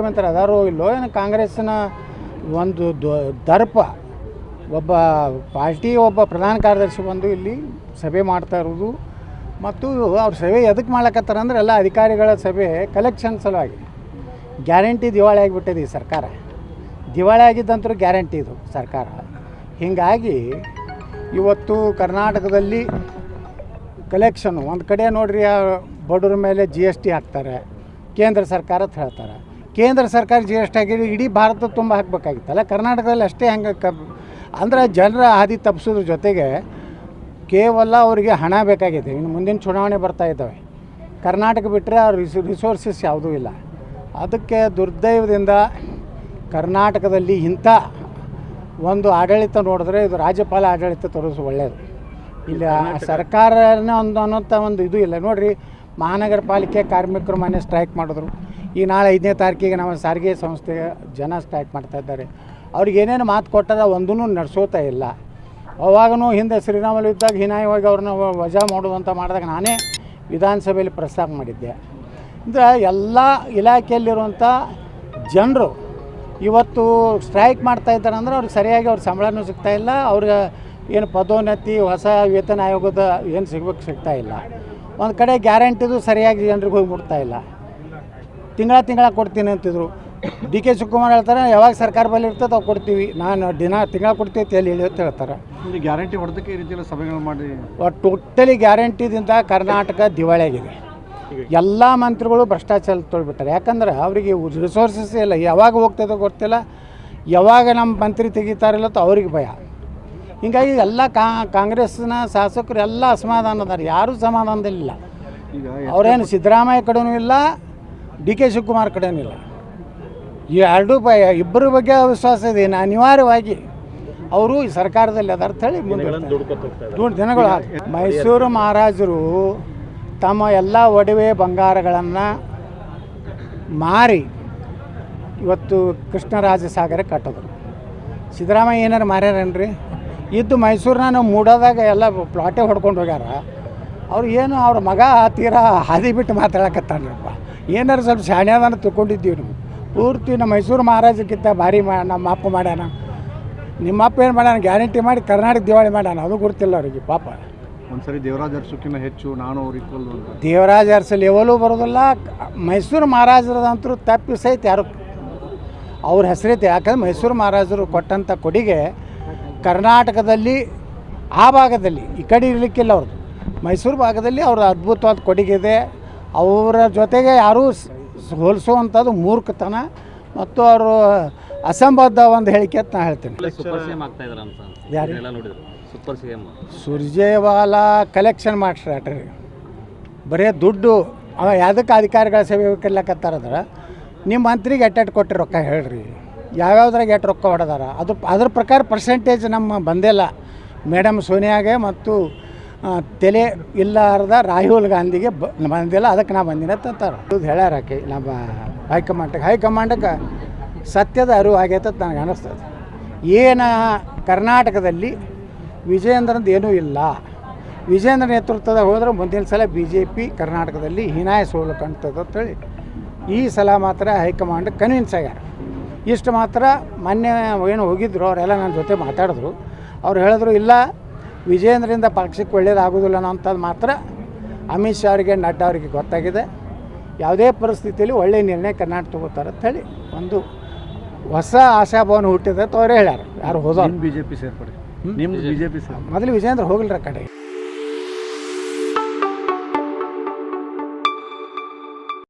ಮುಖ್ಯಮಂತ್ರಿ ಅದಾರೋ ಇಲ್ಲೋ ಏನು ಕಾಂಗ್ರೆಸ್ಸಿನ ಒಂದು ದರ್ಪ, ಒಬ್ಬ ಪಾರ್ಟಿ, ಒಬ್ಬ ಪ್ರಧಾನ ಕಾರ್ಯದರ್ಶಿ ಬಂದು ಇಲ್ಲಿ ಸಭೆ ಮಾಡ್ತಾ ಇರೋದು. ಮತ್ತು ಅವ್ರ ಸಭೆ ಎದಕ್ಕೆ ಮಾಡ್ಲಕತ್ತಾರ ಅಂದ್ರೆ ಎಲ್ಲ ಅಧಿಕಾರಿಗಳ ಸಭೆ ಕಲೆಕ್ಷನ್ ಸಲುವಾಗಿ. ಗ್ಯಾರಂಟಿ ದಿವಾಳಿ ಆಗಿಬಿಟ್ಟಿದೆ ಈ ಸರ್ಕಾರ. ದಿವಾಳಿ ಆಗಿದ್ದಂತರೂ ಗ್ಯಾರಂಟಿ ಇದು ಸರ್ಕಾರ. ಹೀಗಾಗಿ ಇವತ್ತು ಕರ್ನಾಟಕದಲ್ಲಿ ಕಲೆಕ್ಷನ್ ಒಂದು ಕಡೆ ನೋಡ್ರಿ ಬಡವ್ರ ಮೇಲೆ ಜಿ ಎಸ್ ಟಿ ಹಾಕ್ತಾರೆ, ಕೇಂದ್ರ ಸರ್ಕಾರ ಹೇಳ್ತಾರೆ. ಕೇಂದ್ರ ಸರ್ಕಾರ ಜಿ ಎಸ್ ಟಿ ಆಗಿ ಇಡೀ ಭಾರತ ತುಂಬ ಹಾಕಬೇಕಾಗಿತ್ತಲ್ಲ? ಕರ್ನಾಟಕದಲ್ಲಿ ಅಷ್ಟೇ ಹೆಂಗೆ ಕ ಅಂದರೆ ಜನರ ಹಾದಿ ತಪ್ಪಿಸೋದ್ರ ಜೊತೆಗೆ ಕೇವಲ ಅವರಿಗೆ ಹಣ ಬೇಕಾಗಿದೆ. ಇನ್ನು ಮುಂದಿನ ಚುನಾವಣೆ ಬರ್ತಾ ಇದ್ದಾವೆ. ಕರ್ನಾಟಕ ಬಿಟ್ಟರೆ ಆ ರಿಸ್ ರಿಸೋರ್ಸಸ್ ಯಾವುದೂ ಇಲ್ಲ. ಅದಕ್ಕೆ ದುರ್ದೈವದಿಂದ ಕರ್ನಾಟಕದಲ್ಲಿ ಇಂಥ ಒಂದು ಆಡಳಿತ ನೋಡಿದ್ರೆ ಇದು ರಾಜ್ಯಪಾಲ ಆಡಳಿತ ತೋರಿಸು ಒಳ್ಳೆಯದು ಇಲ್ಲಿ ಸರ್ಕಾರನೇ ಒಂದು ಅನ್ನೋಂಥ ಒಂದು ಇದು ಇಲ್ಲ. ನೋಡಿರಿ ಮಹಾನಗರ ಪಾಲಿಕೆ ಕಾರ್ಮಿಕರು ಮೊನ್ನೆ ಸ್ಟ್ರೈಕ್ ಮಾಡಿದ್ರು. ಈ ನಾಳೆ ಐದನೇ ತಾರೀಕಿಗೆ ನಮ್ಮ ಸಾರಿಗೆ ಸಂಸ್ಥೆ ಜನ ಸ್ಟ್ರೈಕ್ ಮಾಡ್ತಾ ಇದ್ದಾರೆ. ಅವ್ರಿಗೆ ಏನೇನು ಮಾತು ಕೊಟ್ಟಾರ ಒಂದೂ ನಡೆಸೋತಾ ಇಲ್ಲ. ಅವಾಗೂ ಹಿಂದೆ ಶ್ರೀರಾಮಲು ಇದ್ದಾಗ ಹೀನಾಯವಾಗಿ ಅವ್ರನ್ನ ವಜಾ ಮಾಡುವಂಥ ಮಾಡಿದಾಗ ನಾನೇ ವಿಧಾನಸಭೆಯಲ್ಲಿ ಪ್ರಸ್ತಾಪ ಮಾಡಿದ್ದೆ. ಅಂದರೆ ಎಲ್ಲ ಇಲಾಖೆಯಲ್ಲಿರುವಂಥ ಜನರು ಇವತ್ತು ಸ್ಟ್ರೈಕ್ ಮಾಡ್ತಾ ಇದ್ದಾರೆ ಅಂದರೆ ಅವ್ರಿಗೆ ಸರಿಯಾಗಿ ಅವ್ರ ಸಂಬಳನೂ ಸಿಗ್ತಾ ಇಲ್ಲ, ಅವ್ರಿಗೆ ಏನು ಪದೋನ್ನತಿ, ಹೊಸ ವೇತನ ಆಯೋಗದ ಏನು ಸಿಗ್ಬೇಕು ಸಿಗ್ತಾ ಇಲ್ಲ. ಒಂದು ಕಡೆ ಗ್ಯಾರಂಟಿದು ಸರಿಯಾಗಿ ಜನರಿಗೆ ಹೋಗಿ ಮುಟ್ತಾ ಇಲ್ಲ. ತಿಂಗಳ ತಿಂಗಳ ಕೊಡ್ತೀನಿ ಅಂತಿದ್ರು. ಡಿ ಕೆ ಶಿವಕುಮಾರ್ ಹೇಳ್ತಾರೆ ಯಾವಾಗ ಸರ್ಕಾರ ಬಲ್ಲಿ ಇರ್ತದೆ ಅವು ಕೊಡ್ತೀವಿ. ನಾನು ದಿನ ತಿಂಗಳ ಕೊಡ್ತೀವಿ ತೇಲಿ ಅಂತ ಹೇಳ್ತಾರೆ. ಗ್ಯಾರಂಟಿ ಹೊಡೆದಕ್ಕೆ ಈ ರೀತಿಯೆಲ್ಲ ಸಭೆಗಳು ಮಾಡಿ. ಟೋಟಲಿ ಗ್ಯಾರಂಟಿದಿಂದ ಕರ್ನಾಟಕ ದಿವಾಳಿಯಾಗಿದೆ. ಎಲ್ಲ ಮಂತ್ರಿಗಳು ಭ್ರಷ್ಟಾಚಾರ ತೊಳ್ಬಿಟ್ಟಾರೆ. ಯಾಕಂದ್ರೆ ಅವರಿಗೆ ರಿಸೋರ್ಸಸ್ ಇಲ್ಲ. ಯಾವಾಗ ಹೋಗ್ತದೋ ಗೊತ್ತಿಲ್ಲ. ಯಾವಾಗ ನಮ್ಮ ಮಂತ್ರಿ ತೆಗಿತಾರಿಲ್ಲ ಅಂತ ಅವ್ರಿಗೆ ಭಯ. ಹೀಗಾಗಿ ಎಲ್ಲ ಕಾಂಗ್ರೆಸ್ನ ಶಾಸಕರು ಎಲ್ಲ ಅಸಮಾಧಾನ ಅದಾರೆ ಯಾರೂ ಸಮಾಧಾನದಲ್ಲಿಲ್ಲ. ಈಗ ಅವರೇನು ಸಿದ್ದರಾಮಯ್ಯ ಕಡೆನೂ ಇಲ್ಲ ಡಿ ಕೆ ಶಿವಕುಮಾರ್ ಕಡೆನೂ ಇಲ್ಲ. ಈ ಎರಡೂ ಬ ಇಬ್ಬರ ಬಗ್ಗೆ ವಿಶ್ವಾಸ ಇದೆ. ಇನ್ನು ಅನಿವಾರ್ಯವಾಗಿ ಅವರು ಈ ಸರ್ಕಾರದಲ್ಲಿ ಅದರ್ಥ ಹೇಳಿ ಮುಂದೆ ದಿನಗಳು ಮೈಸೂರು ಮಹಾರಾಜರು ತಮ್ಮ ಎಲ್ಲ ಒಡವೆ ಬಂಗಾರಗಳನ್ನು ಮಾರಿ ಇವತ್ತು ಕೃಷ್ಣರಾಜ ಸಾಗರ ಕಟ್ಟಿದ್ರು. ಸಿದ್ದರಾಮಯ್ಯ ಏನಾರು ಮಾರ್ಯಾರೇನ್ರಿ? ಇದ್ದು ಮೈಸೂರಿನ ನಾವು ಮೂಡೋದಾಗ ಎಲ್ಲ ಪ್ಲಾಟೇ ಹೊಡ್ಕೊಂಡು ಹೋಗ್ಯಾರ. ಅವ್ರು ಏನು ಅವ್ರ ಮಗ ತೀರಾ ಹಾದಿ ಬಿಟ್ಟು ಮಾತಾಡಕತ್ತಾನಪ್ಪ ಏನಾರು ಸ್ವಲ್ಪ ಶಾಣ್ಯದನ ತಿಳ್ಕೊಂಡಿದ್ದೀವಿ ನಾವು. ಪೂರ್ತಿ ನಮ್ಮ ಮೈಸೂರು ಮಹಾರಾಜಕ್ಕಿಂತ ಭಾರಿ ಮಾ ನಮ್ಮ ಅಪ್ಪ ಮಾಡ್ಯಾನ. ನಿಮ್ಮ ಅಪ್ಪ ಏನು ಮಾಡ್ಯಾನ? ಗ್ಯಾರಂಟಿ ಮಾಡಿ ಕರ್ನಾಟಕ ದಿವಾಳಿ ಮಾಡ್ಯಾನ. ಅದು ಗೊತ್ತಿಲ್ಲ ಅವರಿಗೆ ಪಾಪ. ಒಂದ್ಸರಿ ದೇವರಾಜ ಅರಸುಕ್ಕಿನ ಹೆಚ್ಚು ನಾನು ಅವ್ರು ಇಕ್ವಲ್ ಅಂತ. ದೇವರಾಜ ಅರಸ ಲೆವೆಲು ಬರೋದಿಲ್ಲ. ಮೈಸೂರು ಮಹಾರಾಜರದಂತರೂ ತಪ್ಪಿಸೈತೆ ಯಾರು ಅವ್ರ ಹೆಸರೈತೆ. ಯಾಕಂದ್ರೆ ಮೈಸೂರು ಮಹಾರಾಜರು ಕೊಟ್ಟಂಥ ಕೊಡುಗೆ ಕರ್ನಾಟಕದಲ್ಲಿ ಆ ಭಾಗದಲ್ಲಿ ಈ ಕಡೆ ಇರಲಿಕ್ಕಿಲ್ಲ ಅವ್ರದ್ದು. ಮೈಸೂರು ಭಾಗದಲ್ಲಿ ಅವ್ರ ಅದ್ಭುತವಾದ ಕೊಡುಗೆ ಇದೆ. ಅವರ ಜೊತೆಗೆ ಯಾರೂ ಹೋಲಿಸುವಂಥದ್ದು ಮೂರ್ಖತನ ಮತ್ತು ಅವರು ಅಸಂಬದ್ಧ ಒಂದು ಹೇಳಿಕೆ ಅಂತ ನಾ ಹೇಳ್ತೀನಿ. ಯಾರು? ಸುರ್ಜೇವಾಲಾ ಕಲೆಕ್ಷನ್ ಮಾಡ್ಸ್ರಾಟ್ರಿ ಬರೀ ದುಡ್ಡು ಅವ ಯಾವುದಕ್ಕೆ ಅಧಿಕಾರಿಗಳ ಸೇವೆ ಕರ್ಲಕತ್ತಾರದ್ರ ನಿಮ್ಮ ಮಂತ್ರಿಗೆ ಅಟ್ಯಾಟ್ ಕೊಟ್ಟಿರಿ ರೊಕ್ಕ ಹೇಳ್ರಿ. ಯಾವ್ಯಾವ್ದ್ರಾಗ ಎಷ್ಟು ರೊಕ್ಕ ಹೊಡೆದಾರ? ಅದು ಅದ್ರ ಪ್ರಕಾರ ಪರ್ಸೆಂಟೇಜ್ ನಮ್ಮ ಬಂದಿಲ್ಲ. ಮೇಡಮ್ ಸೋನಿಯಾಗೆ ಮತ್ತು ತಲೆ ಇಲ್ಲಾರ್ದ ರಾಹುಲ್ ಗಾಂಧಿಗೆ ಬಂದಿಲ್ಲ, ಅದಕ್ಕೆ ನಾ ಬಂದಿನ ತಂತಾರ ಇದು ಹೇಳ್ಯಾರ ಆಕೆ, ನಮ್ಮ ಹೈಕಮಾಂಡಕ್ಕೆ ಹೈಕಮಾಂಡಕ್ಕೆ ಸತ್ಯದ ಅರಿವು ಆಗೈತೆ ನನಗೆ ಅನ್ನಿಸ್ತದೆ ಏನು ಕರ್ನಾಟಕದಲ್ಲಿ ವಿಜಯೇಂದ್ರದ್ದು ಏನೂ ಇಲ್ಲ. ವಿಜೇಂದ್ರ ನೇತೃತ್ವದಾಗ ಹೋದ್ರೆ ಮುಂದಿನ ಸಲ ಬಿ ಜೆ ಪಿ ಕರ್ನಾಟಕದಲ್ಲಿ ಹೀನಾಯ ಸೋಲು ಕಾಣ್ತದೆ ಅಂತೇಳಿ ಈ ಸಲ ಮಾತ್ರ ಹೈಕಮಾಂಡ್ ಕನ್ವಿನ್ಸ್ ಆಗ್ಯಾರ. ಇಷ್ಟು ಮಾತ್ರ ಮೊನ್ನೆ ಏನು ಹೋಗಿದ್ರು ಅವರೆಲ್ಲ ನನ್ನ ಜೊತೆ ಮಾತಾಡಿದ್ರು. ಅವ್ರು ಹೇಳಿದ್ರು ಇಲ್ಲ ವಿಜೇಂದ್ರಿಂದ ಪಕ್ಷಕ್ಕೆ ಒಳ್ಳೇದಾಗೋದಿಲ್ಲ ಅನ್ನೋಂಥದ್ದು ಮಾತ್ರ ಅಮಿತ್ ಶಾ ಅವರಿಗೆ ನಡ್ಡಾ ಅವರಿಗೆ ಗೊತ್ತಾಗಿದೆ. ಯಾವುದೇ ಪರಿಸ್ಥಿತಿಯಲ್ಲಿ ಒಳ್ಳೆಯ ನಿರ್ಣಯ ಕರ್ನಾಟಕ ತಗೋತಾರೆ ಅಂತೇಳಿ ಒಂದು ಹೊಸ ಆಶಾಭವನ ಹುಟ್ಟಿದೆ ಅಂತ ಅವರೇ ಹೇಳ್ಯಾರ. ಯಾರು ಹೋದ ಬಿ ಜೆ ಪಿ ಸೇರ್ಪಡೆ. ನಿಮ್ಮ ಬಿ ಜೆ ಪಿ ಮೊದಲು ವಿಜೇಂದ್ರ ಹೋಗಿಲ್ರ ಕಡೆಗೆ. ಕಡೆ